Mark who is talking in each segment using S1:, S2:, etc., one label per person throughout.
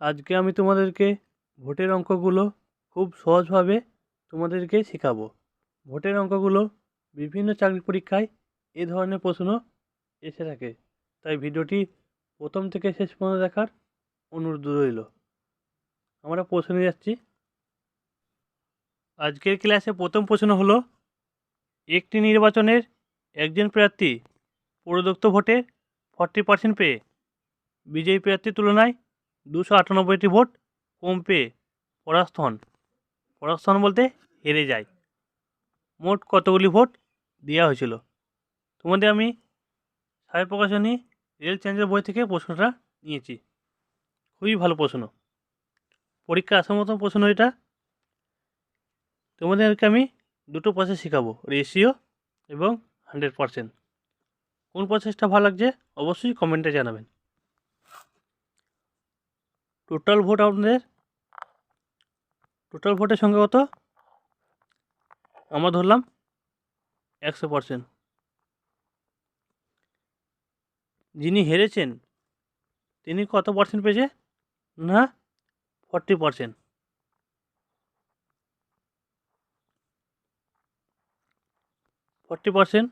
S1: আজকে আমি তোমাদেরকে ভোটের অঙ্কগুলো খুব সহজভাবে তোমাদেরকে শেখাবো। ভোটের অঙ্কগুলো বিভিন্ন চাকরি পরীক্ষায় এ ধরনের প্রশ্ন এসে থাকে। তাই ভিডিওটি প্রথম থেকে শেষ পর্যন্ত দেখার অনুরোধ রইল। আমরা প্রশ্নে যাচ্ছি। আজকের ক্লাসে প্রথম প্রশ্ন হলো, একটি নির্বাচনের একজন প্রার্থী প্রদত্ত ভোটে ফর্টি পার্সেন্ট পেয়ে বিজয়ী প্রার্থীর তুলনায় দুশো আটানব্বইটি ভোট কম পেয়ে পরাস্ত হন পরাস্ত হন বলতে হেরে যায়। মোট কতগুলি ভোট দেওয়া হয়েছিল? তোমাদের আমি সাহেব প্রকাশনী রেল চেঞ্জের বই থেকে প্রশ্নটা নিয়েছি। খুবই ভালো প্রশ্ন। পরীক্ষা আসার মতন প্রশ্ন এটা। তোমাদেরকে আমি দুটো প্রসেস শেখাবো রেশিও এবং হান্ড্রেড পারসেন্ট কোন প্রসেসটা ভালো লাগছে অবশ্যই কমেন্টে জানাবেন। টোটাল ভোট আপনাদের টোটাল ভোটের সঙ্গে কত? আমরা ধরলাম একশো পারসেন্ট যিনি হেরেছেন, তিনি কত পার্সেন্ট পেয়েছে? না ফর্টি পার্সেন্ট ফর্টি পার্সেন্ট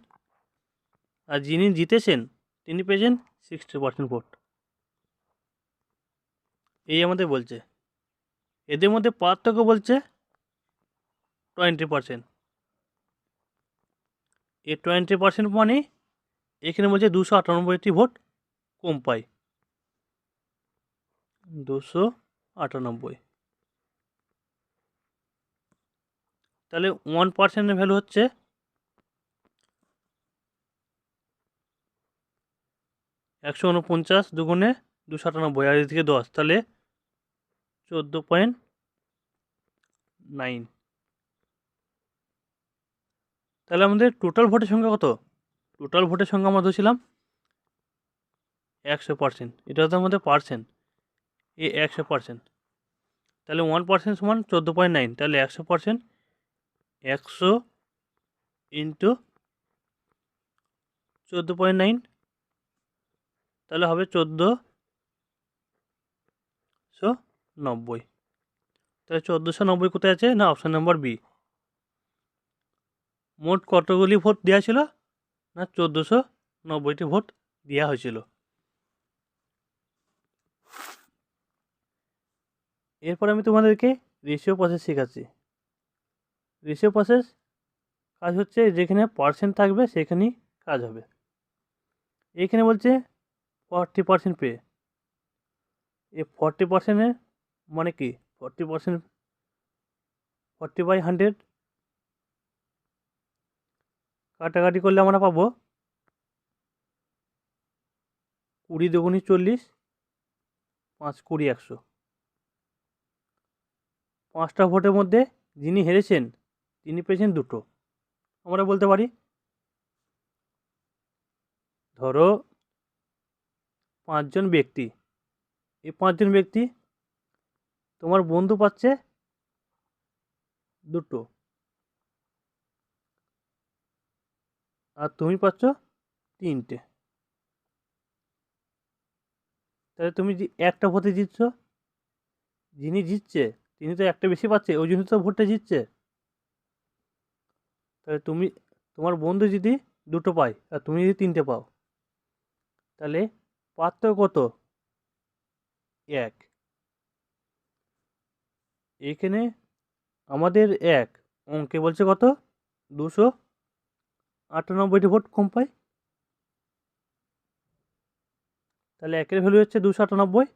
S1: আর যিনি জিতেছেন, তিনি পেয়েছেন সিক্সটি পার্সেন্ট ভোট এই আমাদের বলছে। এদের মধ্যে পার্থক্য বলছে টোয়েন্টি পার্সেন্ট এই টোয়েন্টি পার্সেন্ট মানে এখানে বলছে দুশো আটানব্বইটি ভোট কম পায়। দুশো আটানব্বই। তাহলে ওয়ান পার্সেন্টের ভ্যালু হচ্ছে একশো উনপঞ্চাশ দুগুণে দুশো আটানব্বই আর এদিকে দশ, তাহলে চোদ্দ পয়েন্ট নাইন। তাহলে আমাদের টোটাল ভোটের সংখ্যা কত? টোটাল ভোটের সংখ্যা আমরা ধরছিলাম একশো পার্সেন্ট, এটা হচ্ছে আমাদের পার্সেন্ট এ একশো পার্সেন্ট। তাহলে ওয়ান পার্সেন্ট সমান চোদ্দ পয়েন্ট নাইন, তাহলে একশো পার্সেন্ট, একশো ইন্টু চোদ্দ পয়েন্ট নাইন, তাহলে হবে নব্বই। তাহলে চোদ্দোশো নব্বই কোথায় আছে? না অপশান নাম্বার বি মোট কতগুলি ভোট দেওয়া ছিল? না, চোদ্দোশো নব্বইটি ভোট দেওয়া হয়েছিল। এরপর আমি তোমাদেরকে রেশিও প্রসেস শেখাচ্ছি। রেশিও প্রসেস কাজ হচ্ছে যেখানে পার্সেন্ট থাকবে, সেখানেই কাজ হবে। এখানে বলছে ফর্টি পার্সেন্ট পে এই ফর্টি পার্সেন্টের মানে কি? Forty percent forty by hundred কাটাকাটি করলে আমরা পাবো কুড়ি দুগুনি চল্লিশ, পাঁচ কুড়ি একশো। পাঁচটা ভোটের মধ্যে যিনি হেরেছেন, তিনি পেয়েছেন দুটো। আমরা বলতে পারি, ধরো পাঁচজন ব্যক্তি এই পাঁচজন ব্যক্তি, তোমার বন্ধু পাচ্ছে দুটো। আর তুমি পাচ্ছ তিনটে। তাহলে তুমি একটা ভোটে জিতছ, যিনি জিতছে, তিনি তো একটা বেশি পাচ্ছে, ওই জন্য তো ভোটটা জিতছে। তাহলে তুমি, তোমার বন্ধু যদি দুটো পায়, আর তুমি যদি তিনটে পাও, তাহলে পার্থক্য কত? এক। এখানে আমাদের এক অঙ্কে বলছে কত? দুশো আটানব্বইটি ভোট কম পায়। তাহলে একের ভ্যালু হচ্ছে দুশো আটানব্বই।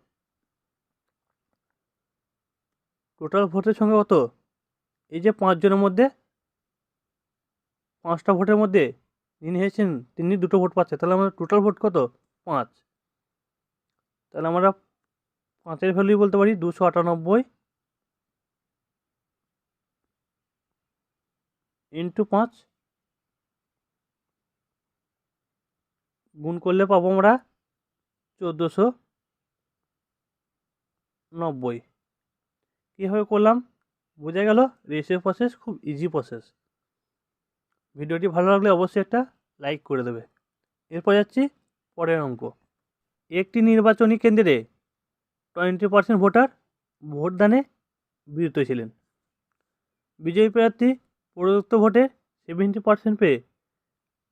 S1: টোটাল ভোটের সঙ্গে কত? এই যে পাঁচজনের মধ্যে পাঁচটা ভোটের মধ্যে যিনি হয়েছেন, তিনি দুটো ভোট পাচ্ছে, তাহলে আমাদের টোটাল ভোট কত? পাঁচ। তাহলে আমরা পাঁচের ভ্যালুই বলতে পারি দুশো আটানব্বই ইন্টু পাঁচ। গুণ করলে পাবো আমরা চোদ্দোশো নব্বই। কীভাবে করলাম? বোঝা গেল রেসিও প্রসেস খুব ইজি প্রসেস ভিডিওটি ভালো লাগলে অবশ্যই একটা লাইক করে দেবে। এরপর যাচ্ছি পরের অঙ্ক। একটি নির্বাচনী কেন্দ্রে টোয়েন্টি পার্সেন্ট ভোটার ভোটদানে বিরত ছিলেন। বিজয়ী প্রার্থী প্রদত্ত ভোটে সেভেন্টি পার্সেন্ট পেয়ে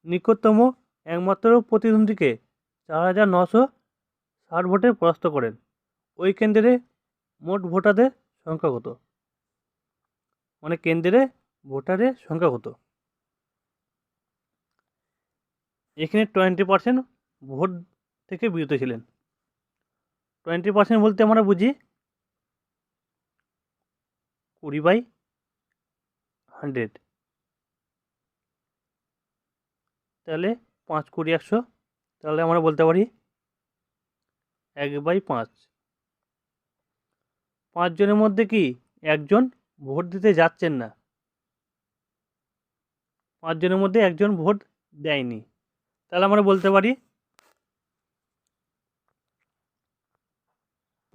S1: নিকটতম একমাত্র প্রতিদ্বন্দ্বীকে চার হাজার নশো ষাট ভোটে পরাস্ত করেন। ওই কেন্দ্রে মোট ভোটারদের সংখ্যা কত? মানে কেন্দ্রে ভোটারের সংখ্যা কত? এখানে টোয়েন্টি পার্সেন্ট ভোট থেকে বিরত ছিলেন। টোয়েন্টি পার্সেন্ট বলতে আমরা বুঝি। কুড়ি বাই হান্ড্রেড। তাহলে পাঁচ কুড়ি একশো, তাহলে আমরা বলতে পারি এক বাই পাঁচ। পাঁচজনের মধ্যে কি একজন ভোট দিতে যাচ্ছেন না? পাঁচজনের মধ্যে একজন ভোট দেয়নি। তাহলে আমরা বলতে পারি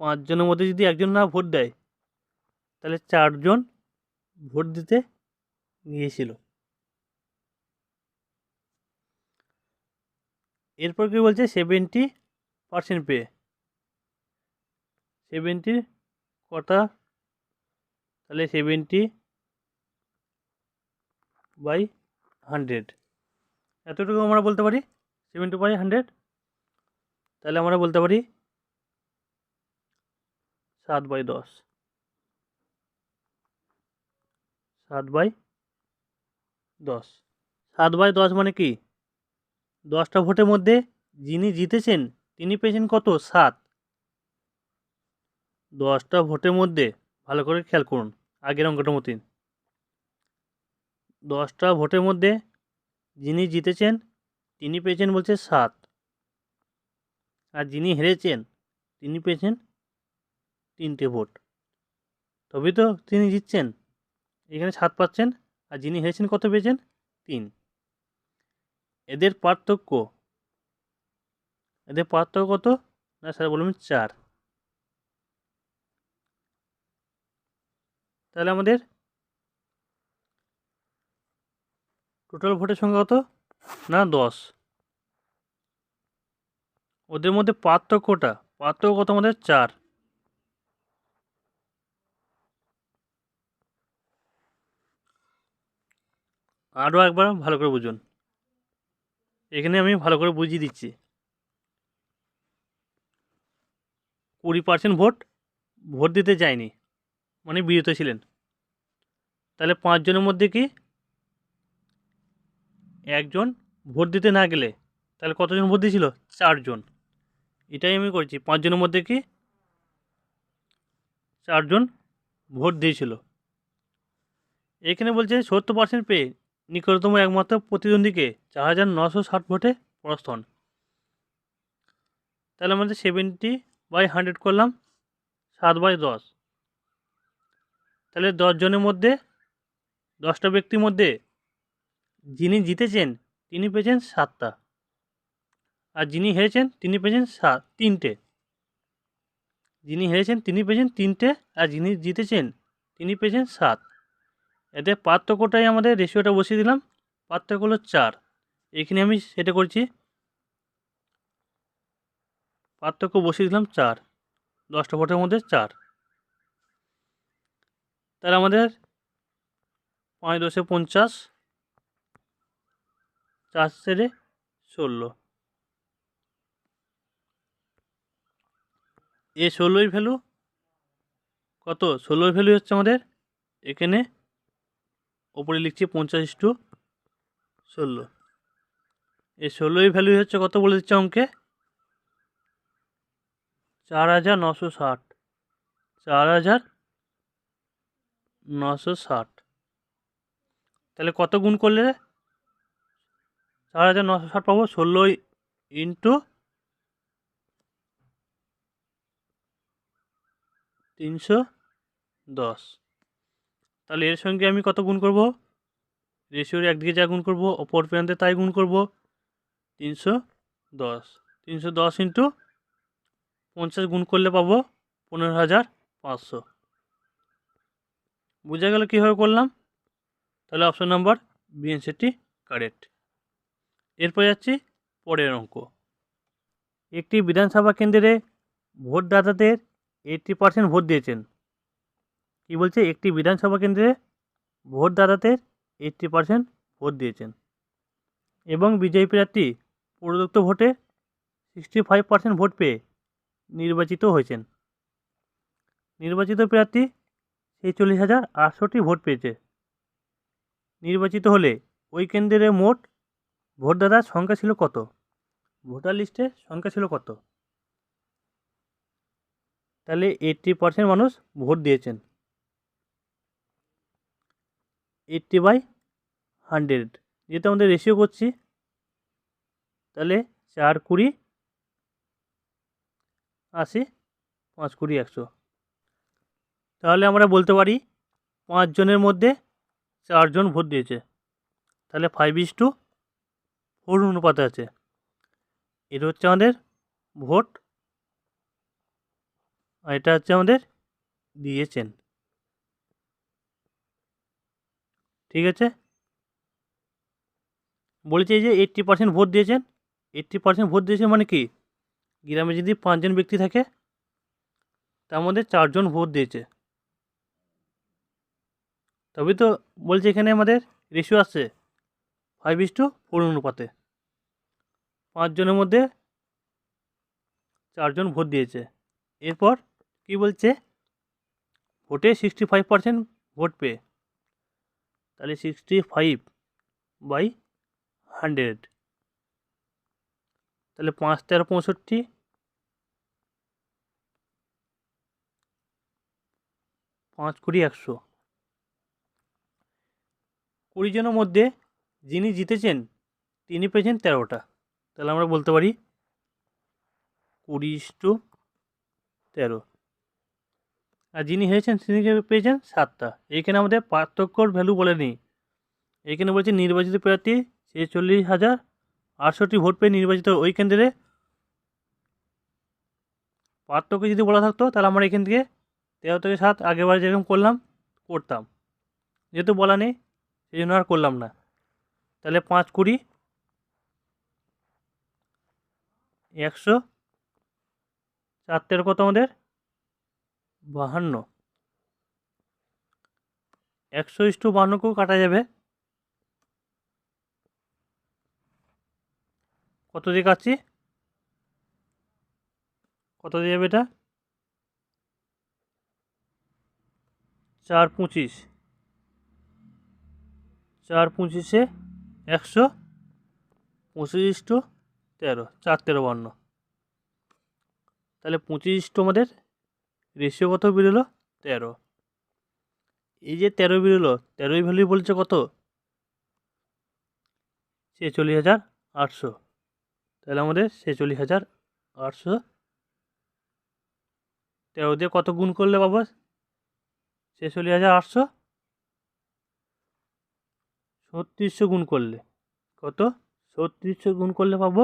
S1: পাঁচজনের মধ্যে যদি একজন না ভোট দেয়, তাহলে চারজন ভোট দিতে গিয়েছিল। এরপর কি বলছে? সেভেন্টি পার্সেন্ট পেয়ে। সেভেন্টি কটা তাহলে সেভেন্টি বাই হান্ড্রেড এতটুকু আমরা বলতে পারি? সেভেন্টি বাই হান্ড্রেড তাহলে আমরা বলতে পারি সাত বাই দশ। সাত বাই দশ। সাত বাই দশ মানে কি? দশটা ভোটের মধ্যে যিনি জিতেছেন, তিনি পেয়েছেন কত? সাত। দশটা ভোটের মধ্যে, ভালো করে খেয়াল করুন, আগের অঙ্কটার মতন দশটা ভোটের মধ্যে যিনি জিতেছেন, তিনি পেয়েছেন বলছে সাত। আর যিনি হেরেছেন, তিনি পেয়েছেন তিনটে ভোট। তবেই তো তিনি জিতছেন। এখানে সাত পাচ্ছেন আর যিনি হেরেছেন কত পেয়েছেন? তিন। এদের পার্থক্য। এদের পার্থক্য কত? না, স্যার বলবেন চার। তাহলে আমাদের টোটাল ভোটের সংখ্যা কত? না, দশ। ওদের মধ্যে পার্থক্যটা, পার্থক্য কত আমাদের? চার। আরও একবার ভালো করে বুঝুন। এখানে আমি ভালো করে বুঝিয়ে দিচ্ছি। কুড়ি পার্সেন্ট ভোট ভোট দিতে যায়নি মানে বিরত ছিলেন। তাহলে পাঁচজনের মধ্যে কি একজন ভোট দিতে না গেলে, তাহলে কতজন ভোট দিয়েছিল? চারজন। এটাই আমি করছি, পাঁচজনের মধ্যে কি চারজন ভোট দিয়েছিল। এখানে বলছে সত্তর পার্সেন্ট পেয়ে নিকটতম একমাত্র প্রতিদ্বন্দ্বীকে চার হাজার নশো ষাট ভোটে পরাস্ত হন। তাহলে আমাদের সেভেন্টি বাই হান্ড্রেড করলাম, সাত বাই দশ। তাহলে দশজনের মধ্যে, দশটা ব্যক্তির মধ্যে যিনি জিতেছেন, তিনি পেয়েছেন সাতটা। আর যিনি হেরেছেন, তিনি পেয়েছেন সাত তিনটে। যিনি হেরেছেন, তিনি পেয়েছেন তিনটে। আর যিনি জিতেছেন, তিনি পেয়েছেন সাত। এতে পার্থক্যটাই আমাদের রেশিওটা বসিয়ে দিলাম। পার্থক্য হলো চার। এখানে আমি সেটা করছি। পার্থক্য বসিয়ে দিলাম চার। দশটা ভোটের মধ্যে চার। তাহলে আমাদের পাঁচ দশে পঞ্চাশ, চার সেরে ষোলো। এ ষোলোই ভ্যালু কত? ষোলোই ভ্যালু হচ্ছে আমাদের এখানে ওপরে লিখছি পঞ্চাশ টু ষোলো। এই ষোলোই ভ্যালু হচ্ছে কত বলে দিচ্ছে অঙ্কে চার হাজার নশো ষাট। চার হাজার নশো ষাট। তাহলে কত গুণ করলে? চার হাজার নশো ষাট পাবো ষোলো ইন্টু তিনশো দশ। তাহলে এর সঙ্গে আমি কত গুণ করব? রেশিওর একদিকে যা গুণ করব, অপর প্রান্তে তাই গুণ করব। তিনশো দশ। তিনশো দশ ইন্টু পঞ্চাশ গুণ করলে পাবো পনেরো হাজার পাঁচশো। বোঝা গেল কীভাবে করলাম? তাহলে অপশন নাম্বার বিএনসিটি কারেক্ট। এরপর যাচ্ছি পরের অঙ্ক। একটি বিধানসভা কেন্দ্রে ভোটদাতাদের এইটটি পার্সেন্ট ভোট দিয়েছেন। কী বলছে? একটি বিধানসভা কেন্দ্রে ভোটদাতাদের এইট্টি পার্সেন্ট ভোট দিয়েছেন এবং বিজয়ী প্রার্থী প্রদত্ত ভোটে সিক্সটি ফাইভ পার্সেন্ট ভোট পেয়ে নির্বাচিত হয়েছেন। নির্বাচিত প্রার্থী ছেচল্লিশ হাজার আটষট্টি ভোট পেয়েছে। নির্বাচিত হলে ওই কেন্দ্রে মোট ভোটদাতার সংখ্যা ছিল কত? ভোটার লিস্টে সংখ্যা ছিল কত? তাহলে এইট্টি পার্সেন্ট মানুষ ভোট দিয়েছেন। এইট্টি বাই হান্ড্রেড যেহেতু আমাদের রেশিও করছি, তাহলে চার কুড়ি আশি, পাঁচ কুড়ি একশো। তাহলে আমরা বলতে পারি পাঁচজনের মধ্যে চারজন ভোট দিয়েছে। তাহলে ফাইভ ইস টু ফোর অনুপাতে আছে। এটা হচ্ছে আমাদের ভোট, আর এটা হচ্ছে আমাদের দিয়েছেন। ঠিক আছে? বলেছে যে এইট্টি পার্সেন্ট ভোট দিয়েছেন। এইট্টি পার্সেন্ট ভোট দিয়েছেন মানে কি? গ্রামে যদি পাঁচজন ব্যক্তি থাকে, তার মধ্যে চারজন ভোট দিয়েছে। তবে তো বলছে এখানে আমাদের রেশিও আসছে ফাইভ ইস টু ফোর অনুপাতে। পাঁচজনের মধ্যে চারজন ভোট দিয়েছে। এরপর কি বলছে? ভোটে সিক্সটি ফাইভ পার্সেন্ট ভোট পেয়ে। তাহলে সিক্সটি ফাইভ বাই হান্ড্রেড তাহলে পাঁচ তেরো পঁয়ষট্টি। পাঁচ কুড়ি একশো। কুড়ি জনের মধ্যে যিনি জিতেছেন, তিনি পেয়েছেন তেরোটা। তাহলে আমরা বলতে পারি কুড়ি টু তেরো। আর যিনি হেরেছেন তিনি পেয়েছেন? সাতটা। এইখানে আমাদের পার্থক্যর ভ্যালু বলে নেই এখানে বলছে নির্বাচিত প্রার্থী ছেচল্লিশ হাজার আটষট্টি ভোট পেয়ে নির্বাচিত। ওই কেন্দ্রে পার্থক্য যদি বলা থাকতো, তাহলে আমরা এখান থেকে তেরো থেকে সাত আগেরবার যেরকম করলাম, করতাম। যেহেতু বলা নেই, সেই জন্য আর করলাম না। তাহলে পাঁচ কুড়ি, একশো চার তেরো কত আমাদের? বাহান্ন। একশো ইস্টু বাহান্নকেও কাটা যাবে। কত দিয়ে কাটছি? কত দিয়ে যাবে এটা? চার পঁচিশ। চার পঁচিশে একশো, পঁচিশ টু তেরো, চার তেরো বান্ন তাহলে পঁচিশ টু আমাদের রেশিও কত বেরোলো? তেরো। এই যে তেরো বেরোলো, তেরোই ভ্যালু বলছে কত? ছেচল্লিশ হাজার আটশো। তাহলে আমাদের ছেচল্লিশ হাজার আটশো। তেরো দিয়ে কত গুণ করলে বাবা ছেচল্লিশ হাজার আটশো। ছত্রিশশো গুণ করলে কত? ছত্রিশশো গুণ করলে পাবো?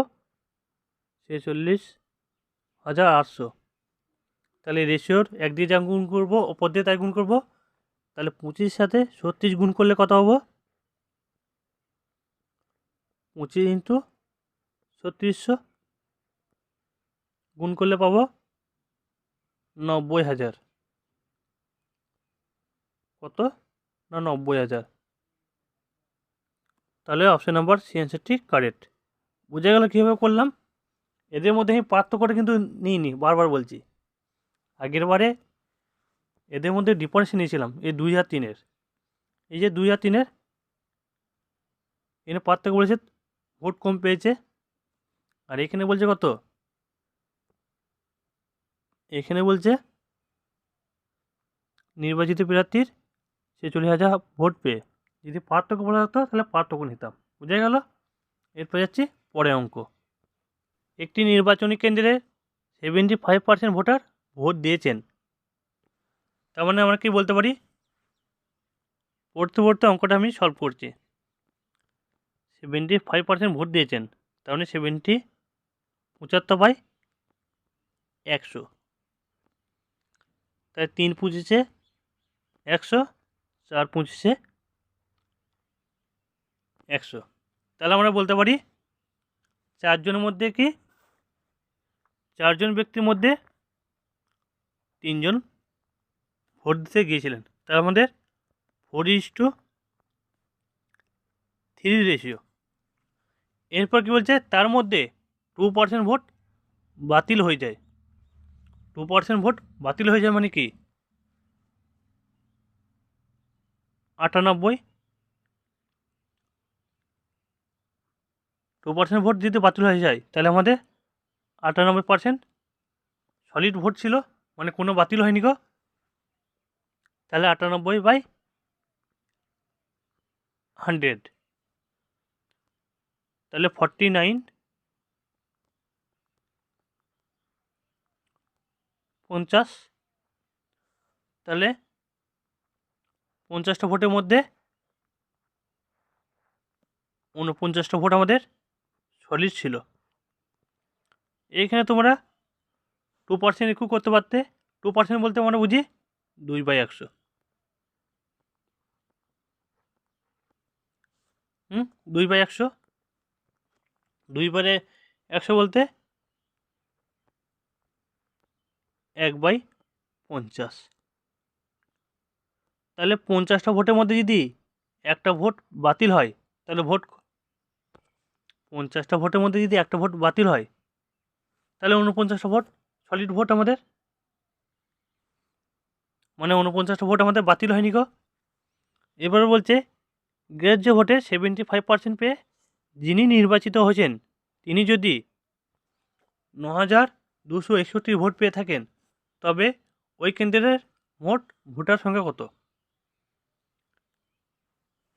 S1: ছেচল্লিশ হাজার আটশো। তাহলে রেশিওর এক দিয়ে যা গুণ করব, ওপর দিয়ে তাই গুণ করব, তাহলে পঁচিশ সাথে ছত্রিশ গুণ করলে কত হব? পঁচিশ ইন্টু ছত্রিশশো গুণ করলে পাবো নব্বই হাজার। কত? না, নব্বই হাজার। তাহলে অপশান নাম্বার সি অ্যান্সারটি কারেক্ট বোঝা গেল কীভাবে করলাম? এদের মধ্যে আমি পার্থক্যটা কিন্তু নিইনি, বারবার বলছি। আগের বারে এদের মধ্যে ডিফারেন্স নিয়েছিলাম, এই দুই হাজার তিনের। এই যে দুই হাজার তিনের এখানে পার্থক্য বলেছে ভোট কম পেয়েছে। আর এখানে বলছে কত? এখানে বলছে নির্বাচিত প্রার্থীর ছেচল্লিশ হাজার ভোট পেয়ে। যদি পার্থক্য বলা হতো, তাহলে পার্থক্য নিতাম। বুঝে গেল? এরপর যাচ্ছি পরে অঙ্ক। একটি নির্বাচনী কেন্দ্রে seventy five percent voter vote দিয়েছেন। তার মানে আমরা কি বলতে পারি? পড়তে পড়তে অঙ্কটা আমি সলভ করছি। সেভেন্টি ফাইভ পার্সেন্ট ভোট দিয়েছেন, তার মানে সেভেন্টি পঁচাত্তর বাই একশো। তাই তিন পঁচিশে একশো, চার পঁচিশে একশো। তাহলে আমরা বলতে পারি, চারজনের মধ্যে কি? চারজন ব্যক্তির মধ্যে তিনজন ভোট দিতে গিয়েছিলেন। তার আমাদের four is to three ratio এরপর কী বলছে? তার মধ্যে টু পার্সেন্ট ভোট বাতিল হয়ে যায়। টু পার্সেন্ট ভোট বাতিল হয়ে যায় মানে কি? আটানব্বই। টু পার্সেন্ট ভোট যদি বাতিল হয়ে যায়, তাহলে আমাদের আটানব্বই পার্সেন্ট সলিড ভোট ছিল। মানে কোনো বাতিল হয়নি গো। তাহলে আটানব্বই বাই হান্ড্রেড। তাহলে ফর্টি নাইন পঞ্চাশ। তাহলে পঞ্চাশটা ভোটের মধ্যে ঊনপঞ্চাশটা ভোট আমাদের সলিড ছিল। এইখানে তোমরা টু পার্সেন্ট একটু করতে পারতে? টু পার্সেন্ট বলতে আমরা বুঝি? দুই বাই একশো। হুম? দুই বাই একশো? দুই বারে একশো বলতে? এক বাই পঞ্চাশ। তাহলে পঞ্চাশটা ভোটের মধ্যে যদি একটা ভোট বাতিল হয়, তাহলে ভোট পঞ্চাশটা ভোটের মধ্যে যদি একটা ভোট বাতিল হয়, তাহলে উনপঞ্চাশটা ভোট সলিড ভোট আমাদের? মানে উনপঞ্চাশটা ভোট আমাদের বাতিল হয়নি গো। এবারে বলছে গ্রাহ্য ভোটে সেভেন্টি ফাইভ পার্সেন্ট পেয়ে যিনি নির্বাচিত হয়েছেন, তিনি যদি ন হাজার দুশো একষট্টি ভোট পেয়ে থাকেন, তবে ওই কেন্দ্রের মোট ভোটার সংখ্যা কত?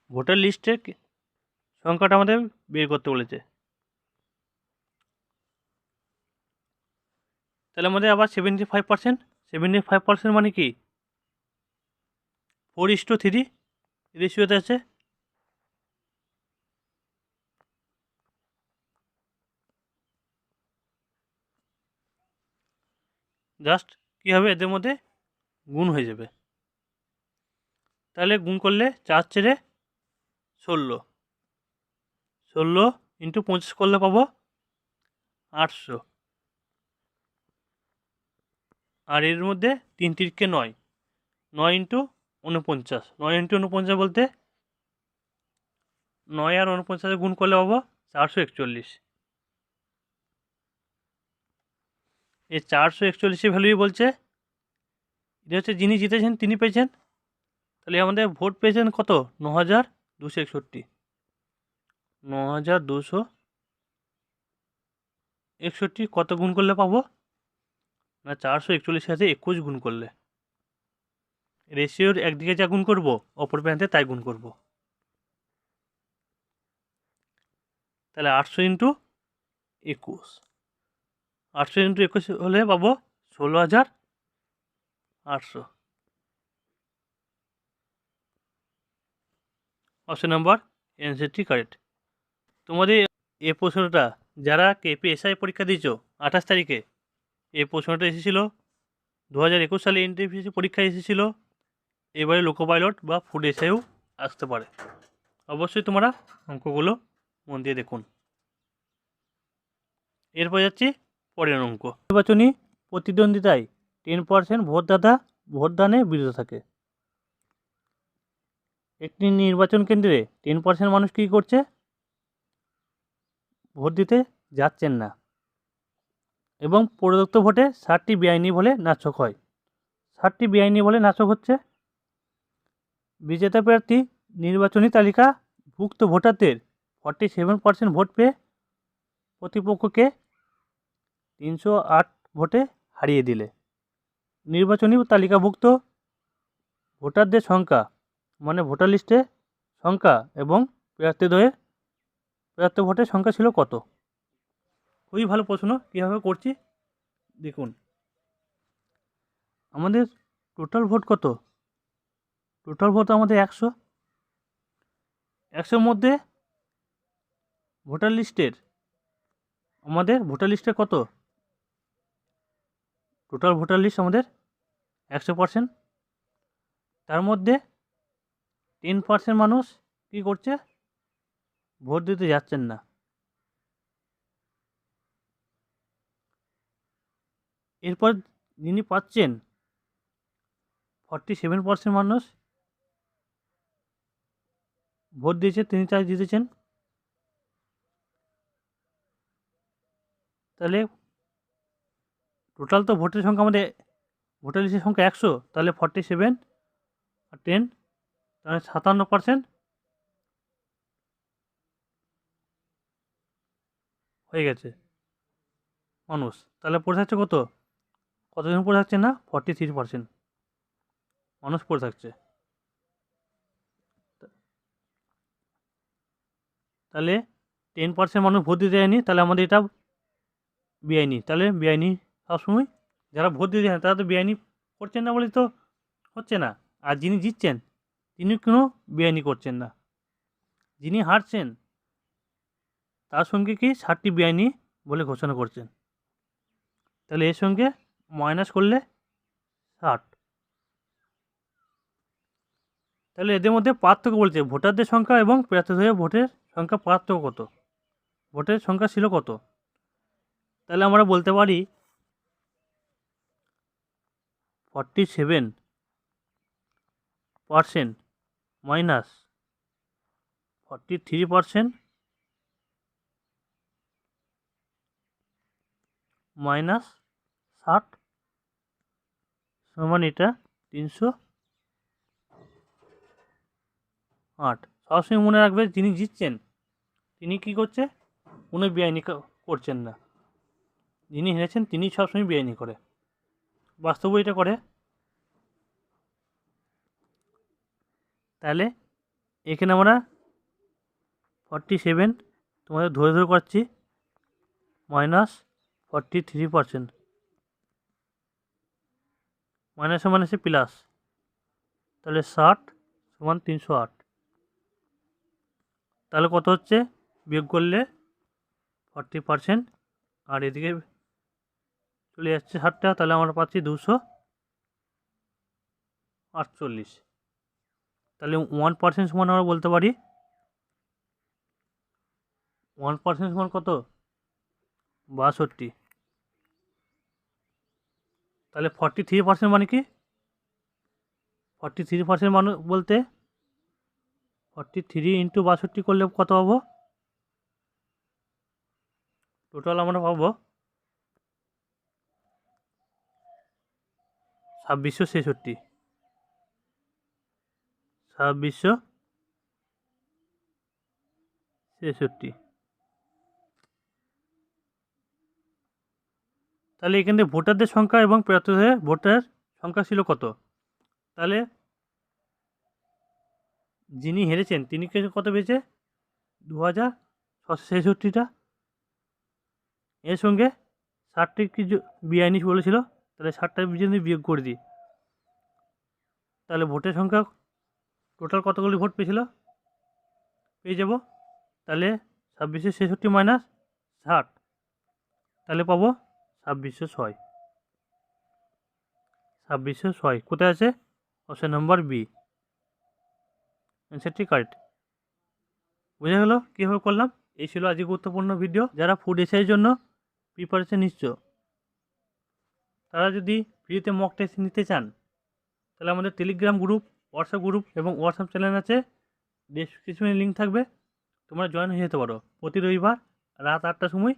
S1: ভোটার লিস্টের সংখ্যাটা আমাদের বের করতে বলেছে। তাহলে আমাদের আবার seventy five percent seventy five percent মানে কি? ফোর ইস টু থ্রি রেশিওতে আছে? জাস্ট কী হবে? এদের মধ্যে গুণ হয়ে যাবে। তাহলে গুণ করলে চার চেড়ে ষোলো। ষোলো ইন্টু পঁচিশ করলে পাবো আটশো। আর এর মধ্যে তিন তিরিকে নয়। নয় ইন্টু উনপঞ্চাশ নয় ইন্টু উনপঞ্চাশ বলতে নয় আর উনপঞ্চাশে গুণ করলে পাবো চারশো একচল্লিশ। এই চারশো একচল্লিশের ভ্যালুই বলছে, এটা হচ্ছে যিনি জিতেছেন, তিনি পেয়েছেন। তাহলে আমাদের ভোট পেয়েছেন কত? ন হাজার দুশো একষট্টি। ন হাজার দুশো একষট্টি কত গুণ করলে পাবো? না চারশো একচল্লিশের সাথে একুশ গুণ করলে। রেশিওর একদিকে যা গুণ করব, অপর প্রান্তে তাই গুণ করব। তাহলে আটশো ইন্টু একুশ। আটশো ইন্টু একুশ হলে পাবো ষোলো হাজার আটশো। অপশন নাম্বার এনসিটি কারেক্ট তোমাদের এ প্রশ্নটা, যারা কেপিএসআই পরীক্ষা দিয়েছ, আঠাশ তারিখে এই প্রশ্নটা এসেছিল। দু হাজার একুশ সালে এনটিপিসি পরীক্ষায় এসেছিল, এবারে লোকো পাইলট বা ফুড এসেও আসতে পারে। অবশ্যই তোমরা অঙ্কগুলো মন দিয়ে দেখুন। এরপর যাচ্ছি পরের অঙ্ক। নির্বাচনী প্রতিদ্বন্দ্বিতায় টেন পার্সেন্ট ভোটদাতা, ভোটদানে বিরত থাকে। একটি নির্বাচন কেন্দ্রে টেন পার্সেন্ট মানুষ কী করছে? ভোট দিতে যাচ্ছেন না। এবং প্রদত্ত ভোটে ষাটটি বেআইনি বলে নাচক হয়। ষাটটি বেআইনি বলে নাচক হচ্ছে। বিজেতা প্রার্থী নির্বাচনী তালিকা ভুক্ত ভোটারদের ফর্টি সেভেন পার্সেন্ট ভোট পেয়ে প্রতিপক্ষকে তিনশো আট ভোটে হারিয়ে দিলে। নির্বাচনী তালিকাভুক্ত ভোটারদের সংখ্যা মানে ভোটার লিস্টে সংখ্যা এবং প্রার্থীদ্বয়ের প্রার্থী ভোটের সংখ্যা ছিল কত? খুবই ভালো প্রশ্ন, কীভাবে করছি? দেখুন, আমাদের টোটাল ভোট কত? টোটাল ভোট আমাদের একশো। একশোর মধ্যে ভোটার লিস্টের আমাদের ভোটার লিস্টে কত? টোটাল ভোটার লিস্ট আমাদের একশো পার্সেন্ট তার মধ্যে টেন পার্সেন্ট মানুষ কী করছে? ভোট দিতে যাচ্ছেন না। এরপর যিনি পাচ্ছেন ফর্টি সেভেন পার্সেন্ট মানুষ ভোট দিয়েছে, তিনি তাই জিতেছেন। তাহলে টোটাল তো ভোটের সংখ্যা আমাদের, ভোটার লিস্টের সংখ্যা একশো, তাহলে ফর্টি সেভেন আর টেন তাহলে সাতান্ন পার্সেন্ট হয়ে গেছে মানুষ। তাহলে পড়ে থাকছে কত? কতজন পড়ে থাকছে না? ফর্টি থ্রি পার্সেন্ট মানুষ পড়ে থাকছে। তাহলে টেন পার্সেন্ট মানুষ ভোট দিতে যায়নি, তাহলে আমাদের এটা বেআইনি। তাহলে বেআইনি সবসময় যারা ভোট দিতে যায় তারা তো বেআইনি করছেন না বলে তো হচ্ছে না। আর যিনি জিতছেন, তিনি কোনো বেআইনি করছেন না। যিনি হারছেন, তার সঙ্গে কি ষাটটি বেআইনি বলে ঘোষণা করছেন? তাহলে এর সঙ্গে মাইনাস করলে ষাট। তাহলে এদের মধ্যে পার্থক্য বলছে, ভোটারদের সংখ্যা এবং প্রার্থীদের ভোটের সংখ্যা পার্থক্য কত? ভোটের সংখ্যা ছিল কত? তাহলে আমরা বলতে পারি forty seven percent minus forty three percent minus ষাট সমান এটা তিনশো আট। সবসময় মনে রাখবে যিনি জিতছেন, তিনি কি করছে? কোনো বেআইনি করছেন না। যিনি হেরেছেন, তিনি সবসময় বেআইনি করে। বাস্তব এটা করে। তাহলে এখানে আমরা ফর্টি সেভেন তোমাদের ধরে ধরে করছি মাইনাস ফর্টি থ্রি পার্সেন্ট মাইনাসে মাইনাসে প্লাস তাহলে ষাট সমান তিনশো আট। তাহলে কত হচ্ছে? বিয়োগ করলে ফর্টি পার্সেন্ট আর এদিকে চলে যাচ্ছে ষাটটা, তাহলে আমরা পাচ্ছি দুশো আটচল্লিশ। তাহলে ওয়ান পার্সেন্ট সমান আমরা বলতে পারি। ওয়ান পার্সেন্ট সমান কত? বাষট্টি। তাহলে ফর্টি থ্রি পার্সেন্ট মানে কি? ফর্টি থ্রি পার্সেন্ট মানুষ বলতে ফর্টি থ্রি ইন্টু বাষট্টি করলে কত পাবো? টোটাল আমরা পাবো ছাব্বিশশো ছেষট্টি। ছাব্বিশশো ছেষট্টি। তাহলে এখানে ভোটারদের সংখ্যা এবং প্রার্থীদের ভোটার সংখ্যা ছিল কত? তাহলে যিনি হেরেছেন, তিনি কে- কত পেয়েছে? দু হাজার ছশো ছেষট্টিটা। এর সঙ্গে ষাটটি কিছু বিআইনি বলেছিল, তাহলে ষাটটা যদি বিয়োগ করে দিই, তাহলে ভোটের সংখ্যা টোটাল কতগুলি ভোট পেয়েছিল? পেয়ে যাব, তাহলে ছাব্বিশে ছেষট্টি মাইনাস ষাট, তাহলে পাবো ছাব্বিশশো ছয়। ছাব্বিশশো ছয়, কোথায় আছে? অপশন নম্বর বি অ্যান্সারটি কারেক্ট বোঝা গেল? কীভাবে করলাম? এই ছিল আজকে গুরুত্বপূর্ণ ভিডিও যারা ফুড এসআইয়ের জন্য প্রিপারেশন নিচ্ছ, তারা যদি ফ্রিতে মক টেস্ট নিতে চান, তাহলে আমাদের টেলিগ্রাম গ্রুপ হোয়াটসঅ্যাপ গ্রুপ এবং হোয়াটসঅ্যাপ চ্যানেল আছে। ডিসক্রিপশনে লিঙ্ক থাকবে। তোমরা জয়েন হয়ে যেতে পারো। প্রতি রবিবার রাত আটটার সময়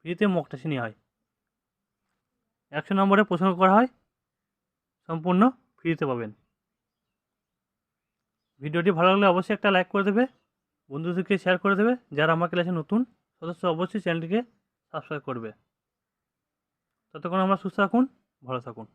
S1: ফ্রিতে মক টেস্ট নেওয়া হয়। একশো নম্বরে প্রশ্ন করা হয়, সম্পূর্ণ ফ্রিতে পাবেন। ভিডিওটি ভালো লাগলে অবশ্যই একটা লাইক করে দেবে, বন্ধুদেরকে শেয়ার করে দেবে, যারা আমার ক্লাসে নতুন, সদস্য অবশ্যই চ্যানেলটিকে সাবস্ক্রাইব করবে। ততক্ষণ আমরা সুস্থ থাকুন, ভালো থাকুন।